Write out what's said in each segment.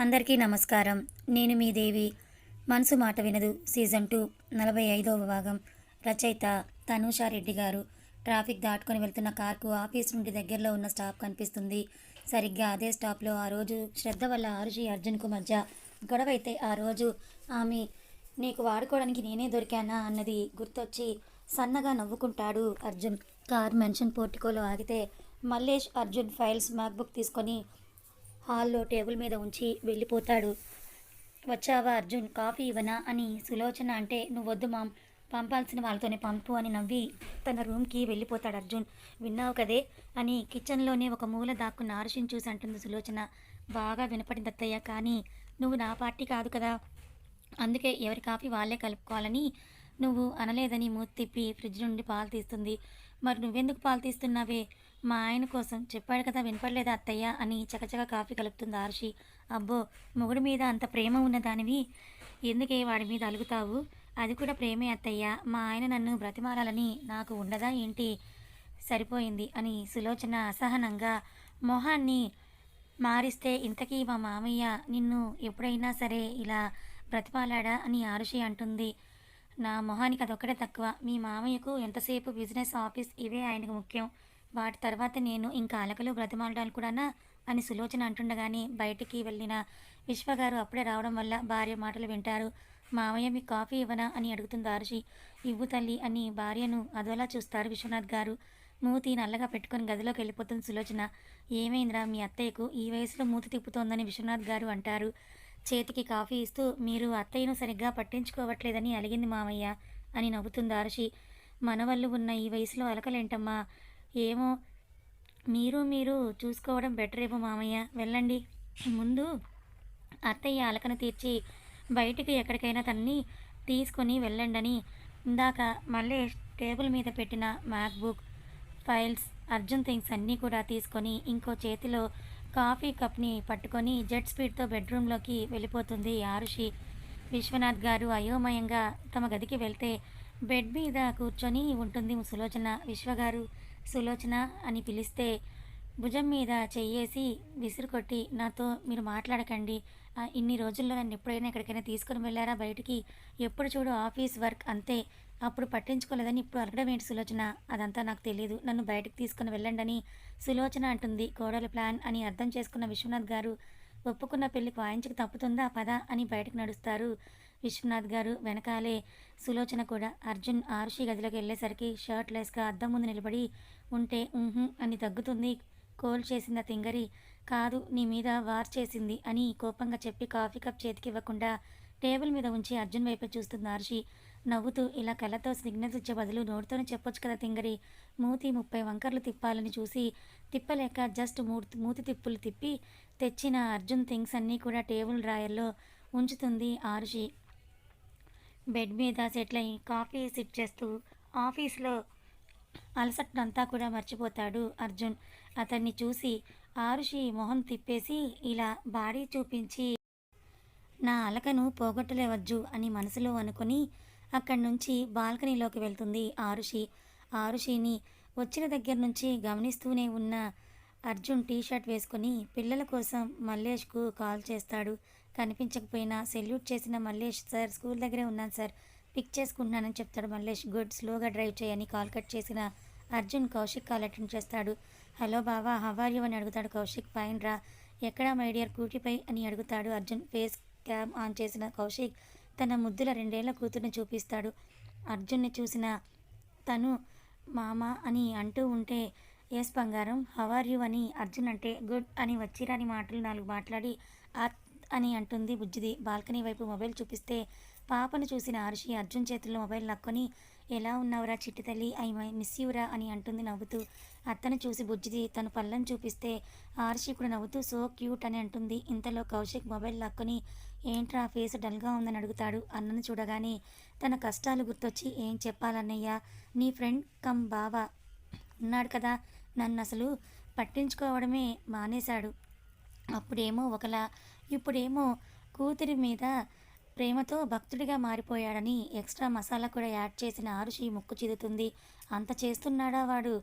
అందరికీ నమస్కారం. నేను మీ దేవి. మనసు మాట వినదు. సీజన్ టూ నలభై ఐదవ భాగం. రచయిత తనూషారెడ్డి గారు. ట్రాఫిక్ దాటుకొని వెళ్తున్న కార్కు ఆఫీస్ నుండి దగ్గరలో ఉన్న స్టాప్ కనిపిస్తుంది. సరిగ్గా అదే స్టాప్లో ఆ రోజు శ్రద్ధ వల్ల ఆరుషి అర్జున్కు మధ్య గొడవ అయితే ఆ రోజు ఆమె నీకు వాడుకోవడానికి నేనే దొరికానా? అన్నది గుర్తొచ్చి సన్నగా నవ్వుకుంటాడు అర్జున్. కార్ మెన్షన్ పోర్టికోలో ఆగితే మల్లేష్ అర్జున్ ఫైల్స్ మ్యాక్బుక్ తీసుకొని హాల్లో టేబుల్ మీద ఉంచి వెళ్ళిపోతాడు. వచ్చావా అర్జున్ కాఫీ ఇవ్వనా? అని సులోచన అంటే నువ్వొద్దు మామ్ పంపాల్సిన వాళ్ళతోనే పంపు అని నవ్వి తన రూమ్కి వెళ్ళిపోతాడు అర్జున్. విన్నావు కదే? అని కిచెన్లోనే ఒక మూల దాక్కున్న ఆరుషిని చూసి అంటుంది సులోచన. బాగా వినపడింది అత్తయ్య కానీ నువ్వు నా పార్టీ కాదు కదా. అందుకే ఎవరి కాఫీ వాళ్ళే కలుపుకోవాలని నువ్వు అనలేదని మూతి తిప్పి ఫ్రిడ్జ్ నుండి పాలు తీస్తుంది. మరి నువ్వెందుకు పాలు తీస్తున్నావే? మా ఆయన కోసం చెప్పాడు కదా వినపడలేదా అత్తయ్య? అని చకచక కాఫీ కలుపుతుంది ఆర్షి. అబ్బో మొగుడి మీద అంత ప్రేమ ఉన్నదానివి ఎందుకే వాడి మీద అలుగుతావు? అది కూడా ప్రేమే అత్తయ్య. మా ఆయన నన్ను బ్రతిమాలాలని నాకు ఉండదా ఏంటి? సరిపోయింది అని సులోచన అసహనంగా మొహాన్ని మారిస్తే ఇంతకీ మా మామయ్య నిన్ను ఎప్పుడైనా సరే ఇలా బ్రతిమాలాడా అని ఆరుషి అంటుంది. నా మొహానికి అదొక్కటే తక్కువ. మీ మామయ్యకు ఎంతసేపు బిజినెస్ ఆఫీస్ ఇవే ఆయనకు ముఖ్యం. వాటి తర్వాత నేను ఇంకా అలకలు బ్రతిమాలడాలు కూడానా అని సులోచన అంటుండగానే బయటికి వెళ్ళిన విశ్వగారు అప్పుడే రావడం వల్ల భార్య మాటలు వింటారు. మావయ్య మీ కాఫీ ఇవ్వనా? అని అడుగుతుంది ఆరుషి. ఇవ్వు తల్లి అని భార్యను అదోలా చూస్తారు విశ్వనాథ్ గారు. మూతి నల్లగా పెట్టుకొని గదిలోకి వెళ్ళిపోతుంది సులోచన. ఏమైందిరా? మీ అత్తయ్యకు ఈ వయసులో మూతి తిప్పుతోందని విశ్వనాథ్ గారు అంటారు. చేతికి కాఫీ ఇస్తూ మీరు అత్తయ్యను సరిగ్గా పట్టించుకోవట్లేదని అలిగింది మామయ్య అని నవ్వుతుంది ఆరుషి. మనవళ్ళు ఉన్న ఈ వయసులో అలకలేంటమ్మా? ఏమో? మీరు మీరు చూసుకోవడం బెటర్ ఏమో మామయ్య. వెళ్ళండి. ముందు అత్తయ్య అలకను తీర్చి బయటికి ఎక్కడికైనా తన్ని తీసుకొని వెళ్ళండని ఇందాక మళ్ళీ టేబుల్ మీద పెట్టిన మ్యాక్బుక్ ఫైల్స్ అర్జున్ థింగ్స్ అన్నీ కూడా తీసుకొని ఇంకో చేతిలో కాఫీ కప్ని పట్టుకొని జెట్ స్పీడ్తో బెడ్రూమ్లోకి వెళ్ళిపోతుంది ఆరుషి విశ్వనాథ్ గారు అయోమయంగా తమ గదికి వెళ్తే బెడ్ మీద కూర్చొని ఉంటుంది సులోచన విశ్వగారు. సులోచన అని పిలిస్తే భుజం మీద చెయ్యేసి విసురు కొట్టి నాతో మీరు మాట్లాడకండి. ఇన్ని రోజుల్లో నన్ను ఎప్పుడైనా ఎక్కడికైనా తీసుకుని వెళ్ళారా బయటికి? ఎప్పుడు చూడు ఆఫీస్ వర్క్ అంతే. అప్పుడు పట్టించుకోలేదని ఇప్పుడు అడగడం ఏంటి సులోచన? అదంతా నాకు తెలియదు నన్ను బయటకు తీసుకుని వెళ్ళండి అని సులోచన అంటుంది. కోడల ప్లాన్ అని అర్థం చేసుకున్న విశ్వనాథ్ గారు ఒప్పుకున్న పెళ్ళికి వాయించక తప్పుతుందా? పద అని బయటకు నడుస్తారు. విశ్వనాథ్ గారు వెనకాలే. సులోచన కూడా. అర్జున్ ఆరుషి గదిలోకి వెళ్ళేసరికి షర్ట్ లెస్గా అద్దం ముందు నిలబడి ఉంటే అని తగ్గుతుంది. కోల్ చేసింది ఆ తింగరి. కాదు నీ మీద వార్ చేసింది అని కోపంగా చెప్పి కాఫీ కప్ చేతికి ఇవ్వకుండా టేబుల్ మీద ఉంచి అర్జున్ వైపే చూస్తుంది ఆర్షి. నవ్వుతూ ఇలా కళ్ళతో సిగ్నల్స్ ఇచ్చే బదులు నోటితోనే చెప్పొచ్చు కదా తింగరి. మూతి ముప్పై వంకర్లు తిప్పాలని చూసి తిప్పలేక జస్ట్ మూతి మూతి తిప్పులు తిప్పి తెచ్చిన అర్జున్ థింగ్స్ అన్నీ కూడా టేబుల్ డ్రాయర్లో ఉంచుతుంది ఆరుషి. బెడ్ మీద సెటిల్ అయి కాఫీ సిప్ చేస్తూ ఆఫీస్లో అలసటనంతా కూడా మర్చిపోతాడు అర్జున్. అతన్ని చూసి ఆరుషి మొహం తిప్పేసి ఇలా బాడీ చూపించి నా అలకను పోగొట్టలేవద్దు అని మనసులో అనుకుని అక్కడి నుంచి బాల్కనీలోకి వెళ్తుంది ఆరుషి. ఆరుషిని వచ్చిన దగ్గర నుంచి గమనిస్తూనే ఉన్న అర్జున్ టీ షర్ట్ వేసుకొని పిల్లల కోసం మల్లేష్కు కాల్ చేస్తాడు. కనిపించకపోయినా సెల్యూట్ చేసిన మల్లేష్ సార్ స్కూల్ దగ్గరే ఉన్నాను సార్. పిక్ చేసుకుంటున్నానని చెప్తాడు మల్లేష్. గుడ్ స్లోగా డ్రైవ్ చేయని కాల్ కట్ చేసిన అర్జున్ కౌశిక్ కాల్ అటెండ్ చేస్తాడు. హలో బావా హవార్ యూ? అని అడుగుతాడు కౌశిక్. పైన రా. ఎక్కడ మైడియర్ కూటిపై? అని అడుగుతాడు అర్జున్. ఫేస్ క్యామ్ ఆన్ చేసిన కౌశిక్ తన ముద్దుల రెండేళ్ళ కూతుర్ని చూపిస్తాడు. అర్జున్ని చూసిన తను మామ అని అంటూ ఉంటే ఎస్ బంగారం హవార్ యు? అని అర్జున్ అంటే గుడ్ అని వచ్చిరాని మాటలు నాలుగు మాట్లాడి అత్ అని అంటుంది బుజ్జిది. బాల్కనీ వైపు మొబైల్ చూపిస్తే పాపను చూసిన ఆరుషి అర్జున్ చేతుల్లో మొబైల్ లాక్కొని ఎలా ఉన్నావురా చిట్టి తల్లి? ఐ మిస్ యూరా అని అంటుంది నవ్వుతూ. అత్తను చూసి బుజ్జిది తను పళ్ళను చూపిస్తే ఆరుషి కూడా నవ్వుతూ సో క్యూట్ అని అంటుంది. ఇంతలో కౌశిక్ మొబైల్ లాక్కొని ఏంట్రా ఫేస్ డల్గా ఉందని అడుగుతాడు. అన్నను చూడగానే తన కష్టాలు గుర్తొచ్చి ఏం చెప్పాలన్నయ్య? నీ ఫ్రెండ్ కమ్ బావా? ఉన్నాడు కదా? నన్ను అసలు పట్టించుకోవడమే మానేశాడు. అప్పుడేమో ఒకలా ఇప్పుడేమో కూతురి మీద ప్రేమతో భక్తుడిగా మారిపోయాడని ఎక్స్ట్రా మసాలా కూడా యాడ్ చేసిన ఆరుషి ముక్కు చిదుతుంది. అంత చేస్తున్నాడా వాడు?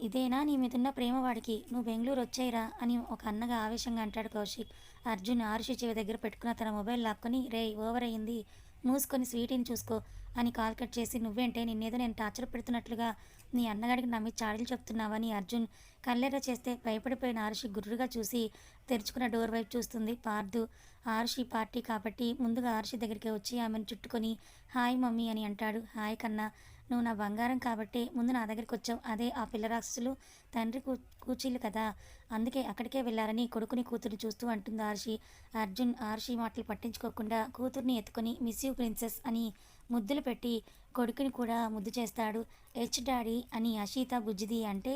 ఇదేనా నీ మీదున్న ప్రేమ వాడికి? నువ్వు బెంగళూరు వచ్చాయిరా అని ఒక అన్నగా ఆవేశంగా అంటాడు కౌశిక్. అర్జున్ ఆరుషి చెవి దగ్గర పెట్టుకున్న తన మొబైల్ లాక్కొని రే ఓవర్ అయ్యింది మూసుకొని స్వీటీని చూసుకో అని కాల్ కట్ చేసి నువ్వేంటే నిన్నేదో నేను టార్చర్ పెడుతున్నట్లుగా నీ అన్నగాడికి నమ్మి చాడీలు చెప్తున్నావని అర్జున్ కల్లేర చేస్తే భయపడిపోయిన ఆరుషి గుర్రుగా చూసి తెరుచుకున్న డోర్ వైపు చూస్తుంది. పార్దు ఆరుషి పార్టీ కాబట్టి ముందుగా ఆరుషి దగ్గరికి వచ్చి ఆమెను చుట్టుకొని హాయ్ మమ్మీ అని అంటాడు. హాయ్ కన్నా నువ్వు నా బంగారం కాబట్టి ముందు నా దగ్గరికి వచ్చావు. అదే ఆ పిల్ల రాక్షసులు తండ్రి కూ కూచీలు కదా. అందుకే అక్కడికే వెళ్ళారని కొడుకుని కూతురు చూస్తూ అంటుంది ఆర్షి. అర్జున్ ఆర్షి మాటలు పట్టించుకోకుండా కూతుర్ని ఎత్తుకొని మిస్ యూ ప్రిన్సెస్ అని ముద్దులు పెట్టి కొడుకుని కూడా ముద్దు చేస్తాడు. హెచ్ డాడీ అని అషిత బుజ్జిది అంటే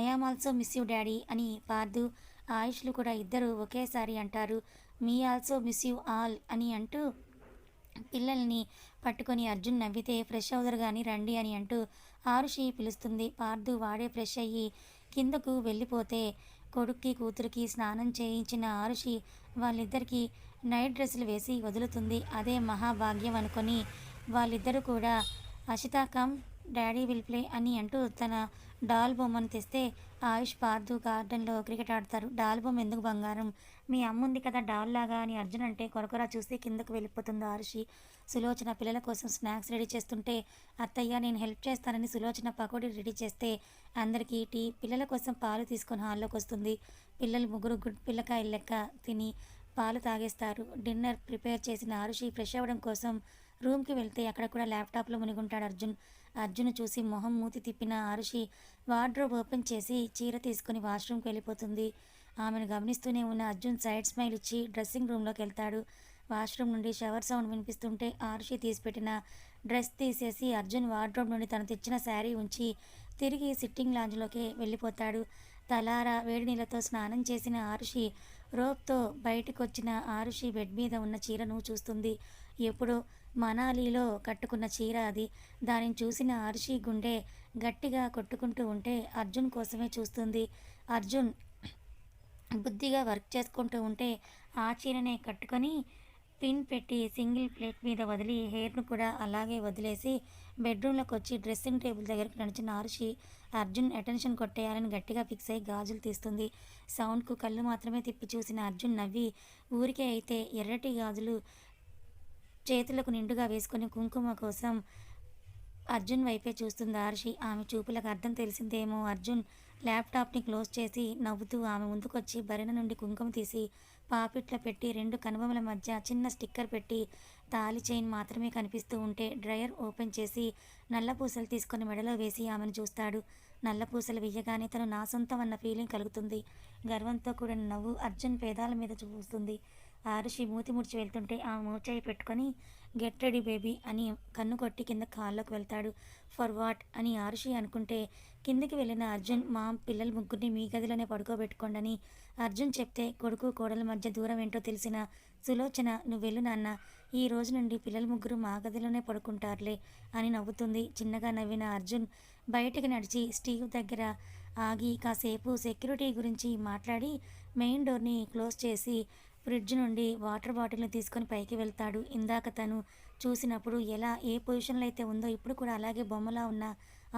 I am also miss you daddy అని పార్దు. ఆయుష్లు కూడా ఇద్దరు ఒకేసారి అంటారు. Me also miss you all అని అంటూ పిల్లల్ని పట్టుకొని అర్జున్ నవ్వితే ఫ్రెష్ అవుదరు కానీ రండి అని అంటూ ఆరుషి పిలుస్తుంది. పార్దు వాడే ఫ్రెష్ అయ్యి కిందకు వెళ్ళిపోతే కొడుక్కి కూతురికి స్నానం చేయించిన ఆరుషి వాళ్ళిద్దరికీ నైట్ డ్రెస్సులు వేసి వదులుతుంది. అదే మహాభాగ్యం అనుకొని వాళ్ళిద్దరూ కూడా Ashita come daddy will play అని అంటూ తన డాల్ బొమ్మను తెస్తే ఆయుష్ పార్థు గార్డెన్లో క్రికెట్ ఆడతారు. డాల్ బొమ్మ ఎందుకు బంగారం? మీ అమ్ముంది కదా డాల్ లాగా అని అర్జున్ అంటే కొరకొరా చూసి కిందకు వెళ్ళిపోతుంది ఆరుషి. సులోచన పిల్లల కోసం స్నాక్స్ రెడీ చేస్తుంటే అత్తయ్య నేను హెల్ప్ చేస్తానని సులోచన పకోడీ రెడీ చేస్తే అందరికీ టీ పిల్లల కోసం పాలు తీసుకొని హాల్లోకి వస్తుంది. పిల్లలు ముగ్గురు గుడ్ పిల్లకాయలు లెక్క తిని పాలు తాగేస్తారు. డిన్నర్ ప్రిపేర్ చేసిన ఆరుషి ఫ్రెష్ అవ్వడం కోసం రూమ్కి వెళ్తే అక్కడ కూడా ల్యాప్టాప్లో మునిగుంటాడు అర్జున్. అర్జున్ చూసి మొహం మూతి తిప్పిన ఆరుషి వార్డ్రోబ్ ఓపెన్ చేసి చీర తీసుకుని వాష్రూమ్కి వెళ్ళిపోతుంది. ఆమెను గమనిస్తూనే ఉన్న అర్జున్ సైడ్ స్మైల్ ఇచ్చి డ్రెస్సింగ్ రూమ్లోకి వెళ్తాడు. వాష్రూమ్ నుండి షవర్ సౌండ్ వినిపిస్తుంటే ఆరుషి తీసిపెట్టిన డ్రెస్ తీసేసి అర్జున్ వార్డ్రోబ్ నుండి తను తెచ్చిన శారీ ఉంచి తిరిగి సిట్టింగ్ లాంజ్లోకి వెళ్ళిపోతాడు. తలారా వేడి నీళ్ళతో స్నానం చేసిన ఆరుషి రోప్తో బయటకు వచ్చిన ఆరుషి బెడ్ మీద ఉన్న చీరను చూస్తుంది. ఎప్పుడో మనాలిలో కట్టుకున్న చీర అది. దానిని చూసిన ఆర్షి గుండె గట్టిగా కొట్టుకుంటూ ఉంటే అర్జున్ కోసమే చూస్తుంది. అర్జున్ బుద్ధిగా వర్క్ చేసుకుంటూ ఉంటే ఆ చీరనే కట్టుకొని పిన్ పెట్టి సింగిల్ ప్లేట్ మీద వదిలి హెయిర్ను కూడా అలాగే వదిలేసి బెడ్రూమ్లోకి వచ్చి డ్రెస్సింగ్ టేబుల్ దగ్గరకు నడిచిన ఆరుషి అర్జున్ అటెన్షన్ కొట్టేయాలని గట్టిగా ఫిక్స్ అయ్యి గాజులు తీస్తుంది. సౌండ్కు కళ్ళు మాత్రమే తిప్పి చూసిన అర్జున్ నవ్వి ఊరికే అయితే ఎర్రటి గాజులు చేతులకు నిండుగా వేసుకుని కుంకుమ కోసం అర్జున్ వైపే చూస్తుంది ఆర్షి ఆమె చూపులకు అర్థం తెలిసిందేమో. అర్జున్ ల్యాప్టాప్ని క్లోజ్ చేసి నవ్వుతూ ఆమె ముందుకొచ్చి భరణ నుండి కుంకుమ తీసి పాపిట్లో పెట్టి రెండు కనుబొమల మధ్య చిన్న స్టిక్కర్ పెట్టి తాలి చైన్ మాత్రమే కనిపిస్తూ ఉంటే డ్రయర్ ఓపెన్ చేసి నల్ల పూసలు తీసుకొని మెడలో వేసి ఆమెను చూస్తాడు. నల్ల పూసలు వెయ్యగానే తను నా సొంతం అన్న ఫీలింగ్ కలుగుతుంది. గర్వంతో కూడిన నవ్వు అర్జున్ పేదాల మీద చూస్తుంది. ఆరుషి మూతి ముడిచి వెళ్తుంటే ఆ మూచాయి పెట్టుకొని గెట్ రెడీ బేబీ అని కన్ను కొట్టి కింద కాళ్ళకు వెళ్తాడు. For what? అని ఆరుషి అనుకుంటే కిందికి వెళ్ళిన అర్జున్ మా పిల్లల ముగ్గురిని మీ గదిలోనే పడుకోబెట్టుకోండని అర్జున్ చెప్తే కొడుకు కోడల మధ్య దూరం ఏంటో తెలిసిన సులోచన నువ్వు వెళ్ళు నాన్న ఈ రోజు నుండి పిల్లల ముగ్గురు మా గదిలోనే పడుకుంటారులే అని నవ్వుతుంది. చిన్నగా నవ్విన అర్జున్ బయటికి నడిచి స్టీవ్ దగ్గర ఆగి కాసేపు సెక్యూరిటీ గురించి మాట్లాడి మెయిన్ డోర్ని క్లోజ్ చేసి ఫ్రిడ్జ్ నుండి వాటర్ బాటిల్ని తీసుకొని పైకి వెళ్తాడు. ఇందాక తను చూసినప్పుడు ఎలా ఏ పొజిషన్లో అయితే ఉందో ఇప్పుడు కూడా అలాగే బొమ్మలా ఉన్న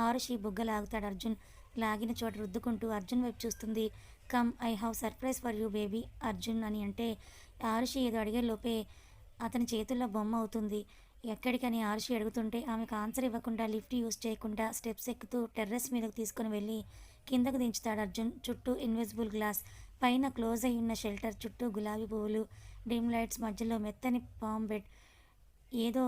ఆరుషి బుగ్గ లాగుతాడు అర్జున్. లాగిన చోట రుద్దుకుంటూ అర్జున్ వైపు చూస్తుంది. Come I have surprise for you baby Arjun అని అంటే ఆరుషి ఏదో అడిగే లోపే అతని చేతుల్లో బొమ్మ అవుతుంది. ఎక్కడికని ఆరుషి అడుగుతుంటే ఆమెకు ఆన్సర్ ఇవ్వకుండా లిఫ్ట్ యూజ్ చేయకుండా స్టెప్స్ ఎక్కుతూ టెర్రస్ మీదకు తీసుకుని వెళ్ళి కిందకు దించుతాడు అర్జున్. చుట్టూ ఇన్విజిబుల్ గ్లాస్ పైన క్లోజ్ అయి ఉన్న షెల్టర్ చుట్టూ గులాబీ పువ్వులు డిమ్ లైట్స్ మధ్యలో మెత్తని పామ్ బెడ్ ఏదో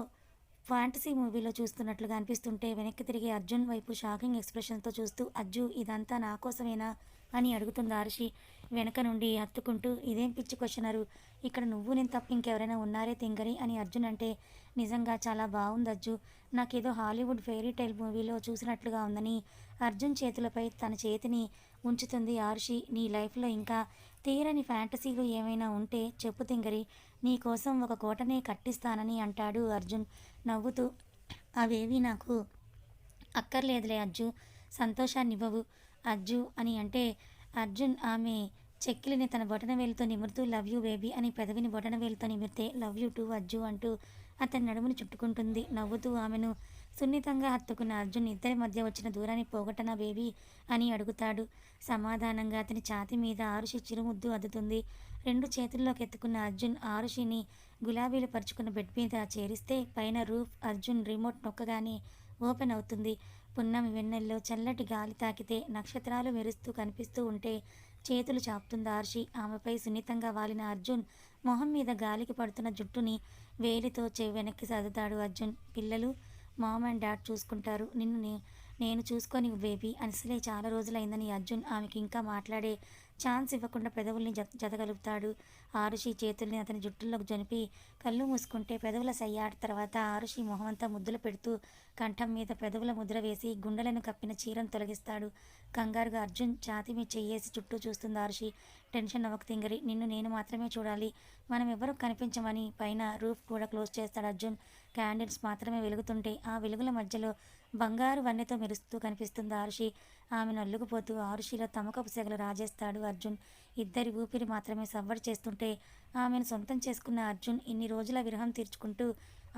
ఫ్యాంటసీ మూవీలో చూస్తున్నట్లుగా అనిపిస్తుంటే వెనక్కి తిరిగి అర్జున్ వైపు షాకింగ్ ఎక్స్ప్రెషన్తో చూస్తూ అజ్జు ఇదంతా నా కోసమేనా? అని అడుగుతుంది ఆరుషి వెనక నుండి హత్తుకుంటూ ఇదేం పిచ్చి క్వశ్చనరు ఇక్కడ నువ్వు నేను తప్ప ఇంకెవరైనా ఉన్నారే తింగరి అని అర్జున్ అంటే నిజంగా చాలా బాగుంది అజ్జు. నాకేదో హాలీవుడ్ ఫెయిరీ టైల్ మూవీలో చూసినట్లుగా ఉందని. అర్జున్ చేతులపై తన చేతిని ఉంచుతుంది ఆర్షి. నీ లైఫ్లో ఇంకా తీరని ఫ్యాంటసీలు ఏమైనా ఉంటే చెప్పు తింగరి. నీ కోసం ఒక కోటనే కట్టిస్తానని అంటాడు అర్జున్ నవ్వుతూ. అవేవి నాకు అక్కర్లేదులే అజ్జు. సంతోషాన్నివ్వవు. అజ్జు అని అంటే అర్జున్ ఆమె చెక్కిలిని తన బొటన వేలుతో నిమురుతూ లవ్ యూ బేబీ అని పెదవిని బొటన వేలుతో నిమిరితే లవ్ యూ టూ అజ్జు అంటూ అతని నడుమును చుట్టుకుంటుంది. నవ్వుతూ ఆమెను సున్నితంగా హత్తుకున్న అర్జున్ ఇద్దరి మధ్య వచ్చిన దూరాన్ని పోగొట్టనా బేబీ? అని అడుగుతాడు. సమాధానంగా అతని ఛాతి మీద ఆరుషి చిరుముద్దు అద్దుతుంది. రెండు చేతుల్లోకి ఎత్తుకున్న అర్జున్ ఆరుషిని గులాబీలు పరుచుకున్న బెడ్ మీద చేరిస్తే పైన రూఫ్ అర్జున్ రిమోట్ నొక్కగానే ఓపెన్ అవుతుంది. పున్నమి వెన్నెల్లో చల్లటి గాలి తాకితే నక్షత్రాలు మెరుస్తూ కనిపిస్తూ ఉంటే చేతులు చాపుతుంది ఆర్షి. ఆమెపై సున్నితంగా వాలిన అర్జున్ మొహం మీద గాలికి పడుతున్న జుట్టుని వేలితో చెవి వెనక్కి సర్దుతాడు అర్జున్. పిల్లలు మామ్ అండ్ డాడ్ చూసుకుంటారు. నిన్ను నే- నేను చూసుకొని బేబీ అసలే చాలా రోజులైందని అర్జున్ ఆమెకి ఇంకా మాట్లాడే ఛాన్స్ ఇవ్వకుండా పెదవుల్ని జత జతగలుపుతాడు ఆరుషి చేతుల్ని అతని జుట్టుల్లోకి జనిపి కళ్ళు మూసుకుంటే పెదవుల సయ్యాట తర్వాత ఆరుషి మొహమంతా ముద్దులు పెడుతూ కంఠం మీద పెదవుల ముద్ర వేసి గుండెలను కప్పిన చీరను తొలగిస్తాడు. కంగారుగా అర్జున్ ఛాతి మీద చెయ్యేసి చుట్టూ చూస్తుంది ఆరుషి. టెన్షన్ అవ్వక తింగరి నిన్ను నేను మాత్రమే చూడాలి. మనం ఎవరూ కనిపించమని పైన రూఫ్ కూడా క్లోజ్ చేస్తాడు అర్జున్. క్యాండిల్స్ మాత్రమే వెలుగుతుంటే ఆ వెలుగుల మధ్యలో బంగారు వన్నెతో మెరుస్తూ కనిపిస్తుంది ఆరుషి. ఆమెను అల్లుకుపోతూ ఆరుషిలో తమకపు సెగలు రాజేస్తాడు అర్జున్. ఇద్దరి ఊపిరి మాత్రమే సవ్వడి చేస్తుంటే ఆమెను సొంతం చేసుకున్న అర్జున్ ఇన్ని రోజుల విరహం తీర్చుకుంటూ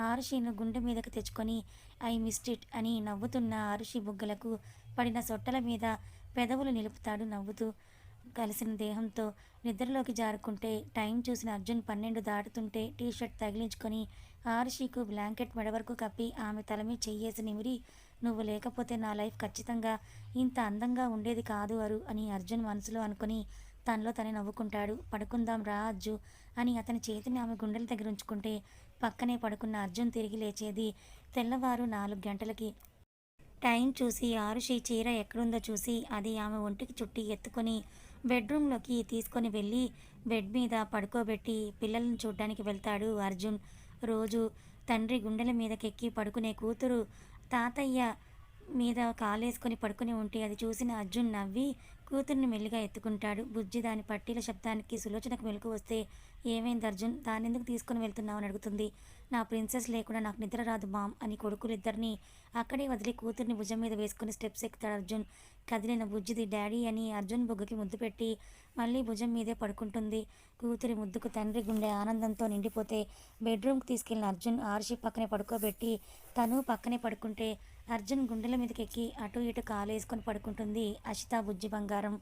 ఆరుషిను గుండె మీదకి తెచ్చుకొని ఐ మిస్టిట్ అని నవ్వుతున్న ఆరుషి బుగ్గలకు పడిన సొట్టల మీద పెదవులు నిలుపుతాడు నవ్వుతూ. కలిసిన దేహంతో నిద్రలోకి జారుకుంటే టైం చూసిన అర్జున్ పన్నెండు దాటుతుంటే టీ షర్ట్ తగిలించుకొని ఆరుషికు బ్లాంకెట్ మెడ వరకు కప్పి ఆమె తల మీద చెయ్యేసి నిమిరి నువ్వు లేకపోతే నా లైఫ్ ఖచ్చితంగా ఇంత అందంగా ఉండేది కాదు అరు అని అర్జున్ మనసులో అనుకుని తనలో తనే నవ్వుకుంటాడు. పడుకుందాం రా అజ్జు అని అతని చేతిని ఆమె గుండెల దగ్గర ఉంచుకుంటే పక్కనే పడుకున్న అర్జున్ తిరిగి లేచేది తెల్లవారు నాలుగు గంటలకి. టైం చూసి ఆరుషి చీర ఎక్కడుందో చూసి అది ఆమె ఒంటికి చుట్టి ఎత్తుకొని బెడ్రూమ్లోకి తీసుకొని వెళ్ళి బెడ్ మీద పడుకోబెట్టి పిల్లలను చూడ్డానికి వెళ్తాడు అర్జున్. రోజు తండ్రి గుండెల మీదకెక్కి పడుకునే కూతురు తాతయ్య మీద కాలేసుకొని పడుకుని ఉంటే అది చూసిన అర్జున్ నవ్వి కూతుర్ని మెల్లిగా ఎత్తుకుంటాడు. బుజ్జి దాని పట్టీల శబ్దానికి సులోచనకు మెలకు వస్తే ఏమైంది అర్జున్? దాన్నెందుకు తీసుకుని వెళ్తున్నావు అని అడుగుతుంది. నా ప్రిన్సెస్ లేకుండా నాకు నిద్ర రాదు మామ్ అని కొడుకులిద్దరిని అక్కడే వదిలి కూతుర్ని భుజం మీద వేసుకుని స్టెప్స్ ఎక్కుతాడు అర్జున్. కదిలిన బుజ్జిది డాడీ అని అర్జున్ బొగ్గకి ముద్దు పెట్టి మళ్ళీ భుజం మీదే పడుకుంటుంది. కూతురి ముద్దుకు తండ్రి గుండె ఆనందంతో నిండిపోతే బెడ్రూమ్కి తీసుకెళ్ళిన అర్జున్ ఆర్షి పక్కనే పడుకోబెట్టి తను పక్కనే పడుకుంటే అర్జున్ గుండెల మీదకి ఎక్కి అటు ఇటు కాలేసుకొని పడుకుంటుంది అషిత బుజ్జి బంగారం.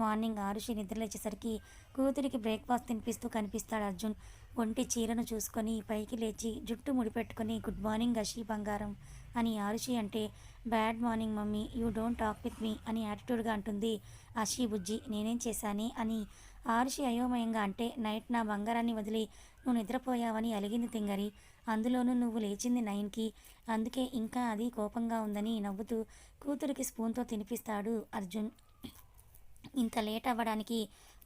మార్నింగ్ ఆరుషి నిద్రలేచేసరికి కూతురికి బ్రేక్ఫాస్ట్ తినిపిస్తూ కనిపిస్తాడు అర్జున్. ఒంటి చీరను చూసుకొని పైకి లేచి జుట్టు ముడిపెట్టుకొని గుడ్ మార్నింగ్ అషి బంగారం అని ఆరుషి అంటే bad morning mummy you don't talk with me అని యాటిట్యూడ్గా అంటుంది అషి బుజ్జి. నేనేం చేశాని అని ఆరుషి అయోమయంగా అంటే నైట్ నా బంగారాన్ని వదిలి నువ్వు నిద్రపోయావని అలిగింది తింగరి. అందులోనూ నువ్వు లేచింది నైన్కి. అందుకే ఇంకా అది కోపంగా ఉందని నవ్వుతూ కూతురికి స్పూన్తో తినిపిస్తాడు అర్జున్. ఇంత లేట్ అవ్వడానికి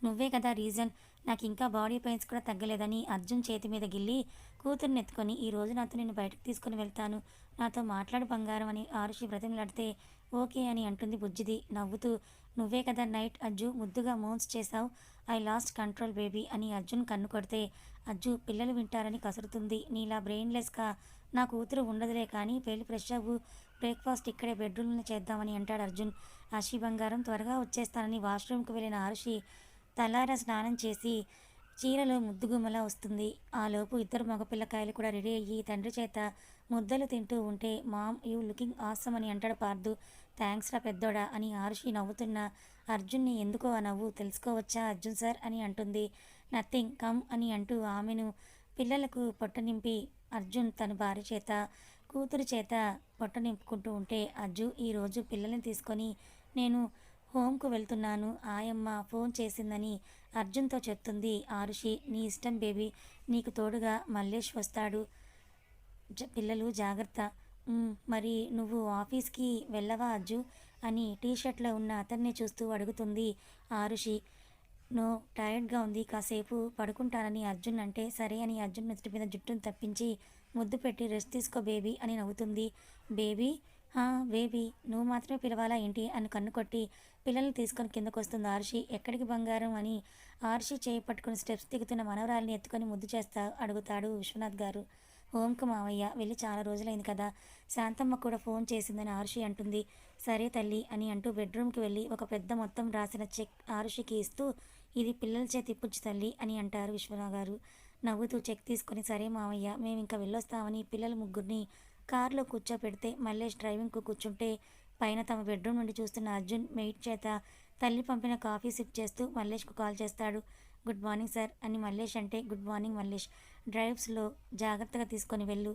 నువ్వే కదా రీజన్. నాకు ఇంకా బాడీ పెయిన్స్ కూడా తగ్గలేదని అర్జున్ చేతి మీద గిల్లి కూతుర్ని ఎత్తుకొని ఈ రోజు నాతో నేను బయటకు తీసుకుని వెళ్తాను. నాతో మాట్లాడు బంగారం అని ఆరుషి బ్రతిమలాడితే ఓకే అని అంటుంది బుజ్జిది. నవ్వుతూ నువ్వే కదా నైట్ అజ్జు ముద్దుగా మోన్స్ చేశావు. ఐ లాస్ట్ కంట్రోల్ బేబీ అని అర్జున్ కన్ను కొడితే అజ్జు పిల్లలు వింటారని కసురుతుంది. నీలా బ్రెయిన్లెస్గా నా కూతురు ఉండదులే కానీ పెళ్ళి ఫ్రెష్ అవ్వు. బ్రేక్ఫాస్ట్ ఇక్కడే బెడ్రూమ్లో చేద్దామని అంటాడు అర్జున్. ఆశి బంగారం త్వరగా వచ్చేస్తానని వాష్రూమ్కి వెళ్ళిన ఆరుషి తలారా స్నానం చేసి చీరలో ముద్దుగుమ్మలా వస్తుంది. ఆలోపు ఇద్దరు మగపిల్లకాయలు కూడా రెడీ అయ్యి తండ్రి చేత ముద్దలు తింటూ ఉంటే మామ్ యూ లుకింగ్ ఆసమ్ అని అంటాడు పార్దు. థ్యాంక్స్ రా పెద్దోడా అని ఆరుషి నవ్వుతున్న అర్జున్ని ఎందుకో ఆ నవ్వు తెలుసుకోవచ్చా అర్జున్ సార్ అని అంటుంది. నథింగ్ కమ్ అని అంటూ ఆమెను పిల్లలకు పొట్ట నింపి అర్జున్ తన భార్య చేత కూతురు చేత పొట్ట నింపుకుంటూ ఉంటే అజ్జు ఈరోజు పిల్లల్ని తీసుకొని నేను హోమ్కు వెళ్తున్నాను. ఆయమ్మ ఫోన్ చేసిందని అర్జున్తో చెప్తుంది. ఆరుషి నీ ఇష్టం బేబీ నీకు తోడుగా మల్లేష్ వస్తాడు. పిల్లలు జాగ్రత్త. మరి నువ్వు ఆఫీస్కి వెళ్ళవా అజ్జు? అని టీషర్ట్లో ఉన్న అతన్ని చూస్తూ అడుగుతుంది ఆరుషి. నో టైర్డ్గా ఉంది. కాసేపు పడుకుంటానని అర్జున్ అంటే సరే అని అర్జున్ నుదుటి మీద జుట్టును తప్పించి ముద్దు పెట్టి రెస్ట్ తీసుకో బేబీ అని నవ్వుతుంది. బేబీ? హా బేబీ నువ్వు మాత్రమే పిలవాలా ఏంటి? అని కన్ను కొట్టి పిల్లల్ని తీసుకొని కిందకు వస్తుంది ఆర్షి. ఎక్కడికి బంగారం అని ఆర్షి చేయి పట్టుకుని స్టెప్స్ దిగుతున్న మనవరాలని ఎత్తుకొని ముద్దు చేస్తా అడుగుతాడు విశ్వనాథ్ గారు. హోంకు మావయ్య వెళ్ళి చాలా రోజులైంది కదా. శాంతమ్మ కూడా ఫోన్ చేసిందని ఆర్షి అంటుంది. సరే తల్లి అని అంటూ బెడ్రూమ్కి వెళ్ళి ఒక పెద్ద మొత్తం రాసిన చెక్ ఆర్షికి ఇస్తూ ఇది పిల్లల చేతి ఇప్పుచ్చు తల్లి అని అంటారు విశ్వనాథ్ గారు. నవ్వుతూ చెక్ తీసుకొని సరే మావయ్య మేము ఇంకా వెళ్ళొస్తామని పిల్లల ముగ్గురిని కారులో కూర్చోపెడితే మల్లేష్ డ్రైవింగ్కు కూర్చుంటే పైన తమ బెడ్రూమ్ నుండి చూస్తున్న అర్జున్ మెయిట్ చేత తల్లి పంపిన కాఫీ సిప్ చేస్తూ మల్లేష్కు కాల్ చేస్తాడు. గుడ్ మార్నింగ్ సార్ అని మల్లేష్ అంటే గుడ్ మార్నింగ్ మల్లేష్ డ్రైవ్స్లో జాగ్రత్తగా తీసుకొని వెళ్ళు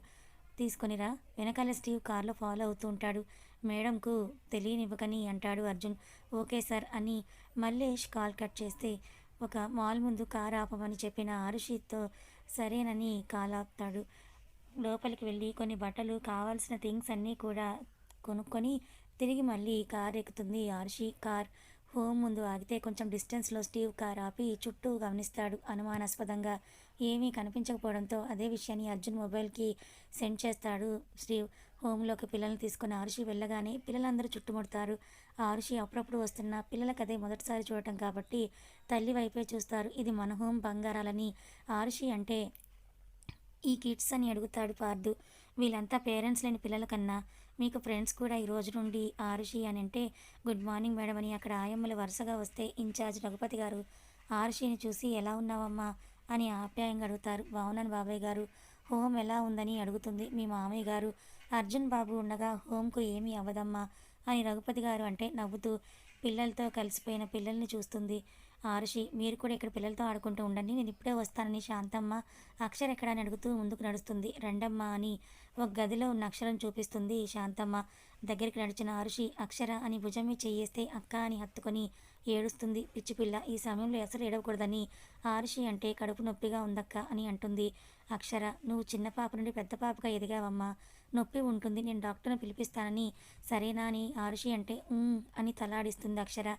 తీసుకొనిరా వెనకాల స్టీవ్ కార్లో ఫాలో అవుతూ ఉంటాడు. మేడంకు తెలియనివ్వకని అంటాడు అర్జున్. ఓకే సార్ అని మల్లేష్ కాల్ కట్ చేస్తే ఒక మాల్ ముందు కార్ ఆపమని చెప్పిన ఆరుషితో సరేనని కాల్ ఆపుతాడు లోపలికి వెళ్ళి కొన్ని బట్టలు కావాల్సిన థింగ్స్ అన్నీ కూడా కొనుక్కొని తిరిగి మళ్ళీ కార్ ఎక్కుతుంది. ఆర్షి కార్ హోమ్ ముందు ఆగితే కొంచెం డిస్టెన్స్లో స్టీవ్ కార్ ఆపి చుట్టూ గమనిస్తాడు అనుమానాస్పదంగా. ఏమీ కనిపించకపోవడంతో అదే విషయాన్ని అర్జున్ మొబైల్కి సెండ్ చేస్తాడు స్టీవ్. హోంలోకి పిల్లల్ని తీసుకుని ఆరుషి వెళ్ళగానే పిల్లలందరూ చుట్టుముడతారు. ఆరుషి అప్పుడప్పుడు వస్తున్న పిల్లలకి అదే మొదటిసారి చూడటం కాబట్టి తల్లి వైపే చూస్తారు. ఇది మన హోం బంగారాలని ఆరుషి అంటే ఈ కిడ్స్ అని అడుగుతాడు పార్దు వీళ్ళంతా పేరెంట్స్ లేని పిల్లల కన్నా మీకు ఫ్రెండ్స్ కూడా ఈ రోజు నుండి ఆరుషి అని అంటే గుడ్ మార్నింగ్ మేడం అని అక్కడ ఆయమ్మలు వరుసగా వస్తే ఇన్ఛార్జ్ రఘుపతి గారు ఆరుషిని చూసి ఎలా ఉన్నావమ్మా? అని ఆప్యాయంగా అడుగుతారు. బాగున్నాను బాబాయ్ గారు. హోమ్ ఎలా ఉందని అడుగుతుంది మీ మామయ్య గారు. అర్జున్ బాబు ఉండగా హోంకు ఏమీ అవ్వదమ్మా అని రఘుపతి గారు అంటే నవ్వుతూ పిల్లలతో కలిసిపోయిన పిల్లల్ని చూస్తుంది. ఆరుషి మీరు కూడా ఇక్కడ పిల్లలతో ఆడుకుంటూ ఉండండి. నేను ఇప్పుడే వస్తానని శాంతమ్మ అక్షర ఎక్కడ అని అడుగుతూ ముందుకు నడుస్తుంది. రండమ్మ అని ఒక గదిలో ఉన్న అక్షరం చూపిస్తుంది శాంతమ్మ. దగ్గరికి నడిచిన ఆరుషి అక్షర అని భుజం మీద చెయ్యేస్తే అక్క అని హత్తుకొని ఏడుస్తుంది. పిచ్చిపిల్ల ఈ సమయంలో అసలు ఏడవకూడదని ఆరుషి అంటే కడుపు నొప్పిగా ఉందక్క అని అంటుంది అక్షర. నువ్వు చిన్న పాప నుండి పెద్ద పాపగా ఎదిగావమ్మా. నొప్పి ఉంటుంది నేను డాక్టర్ని పిలిపిస్తానని. సరేనా అని ఆరుషి అంటే అని తలాడిస్తుంది అక్షర.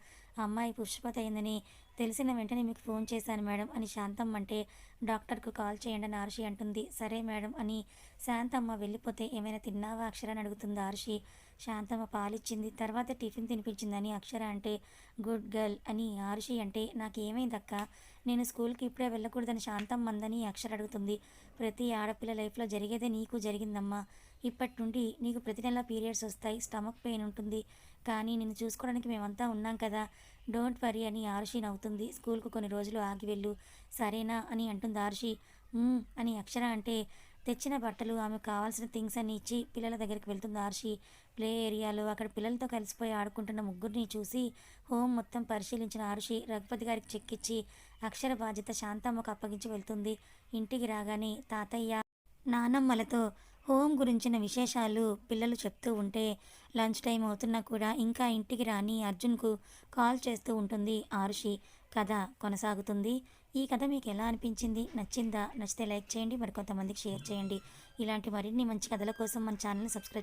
అమ్మాయి పుష్పత అయిందని తెలిసిన వెంటనే మీకు ఫోన్ చేశాను మేడం అని శాంతమ్మ అంటే డాక్టర్కు కాల్ చేయండి అని ఆరుషి అంటుంది. సరే మేడం అని శాంతమ్మ వెళ్ళిపోతే ఏమైనా తిన్నావా? అక్షర అని అడుగుతుంది ఆరుషి. శాంతమ్మ పాలిచ్చింది. తర్వాత టిఫిన్ తినిపించిందని అక్షర అంటే గుడ్ గర్ల్ అని ఆరుషి అంటే నాకు ఏమైందక్క నేను స్కూల్కి ఇప్పుడే వెళ్ళకూడదని శాంతమ్మ అందని అక్షర అడుగుతుంది. ప్రతి ఆడపిల్ల లైఫ్లో జరిగేదే నీకు జరిగిందమ్మా. ఇప్పటి నుండి నీకు ప్రతి నెల పీరియడ్స్ వస్తాయి స్టమక్ పెయిన్ ఉంటుంది. కానీ నిన్ను చూసుకోవడానికి మేమంతా ఉన్నాం కదా. డోంట్ వరీ అని ఆరుషి నవ్వుతుంది. స్కూల్కు కొన్ని రోజులు ఆగి వెళ్ళు. సరేనా అని అంటుంది ఆరుషి. అని అక్షర అంటే తెచ్చిన బట్టలు ఆమెకు కావాల్సిన థింగ్స్ అన్ని ఇచ్చి పిల్లల దగ్గరికి వెళ్తుంది ఆర్షి. ప్లే ఏరియాలో అక్కడ పిల్లలతో కలిసిపోయి ఆడుకుంటున్న ముగ్గురిని చూసి హోమ్ మొత్తం పరిశీలించిన ఆర్షి రఘుపతి గారికి చెక్ ఇచ్చి అక్షర బాధ్యత శాంతమ్మకు అప్పగించి వెళ్తుంది. ఇంటికి రాగానే తాతయ్య నానమ్మలతో హోమ్ గురించిన విశేషాలు పిల్లలు చెప్తూ ఉంటే లంచ్ టైం అవుతున్నా కూడా ఇంకా ఇంటికి రాని అర్జున్కు కాల్ చేస్తూ ఉంటుంది ఆరుషి. కథ కొనసాగుతుంది. ఈ కథ మీకు ఎలా అనిపించింది? నచ్చిందా? నచ్చితే లైక్ చేయండి. మరి కొంతమందికి షేర్ చేయండి. ఇలాంటి మరిన్ని మంచి కథల కోసం మన ఛానల్ని సబ్స్క్రైబ్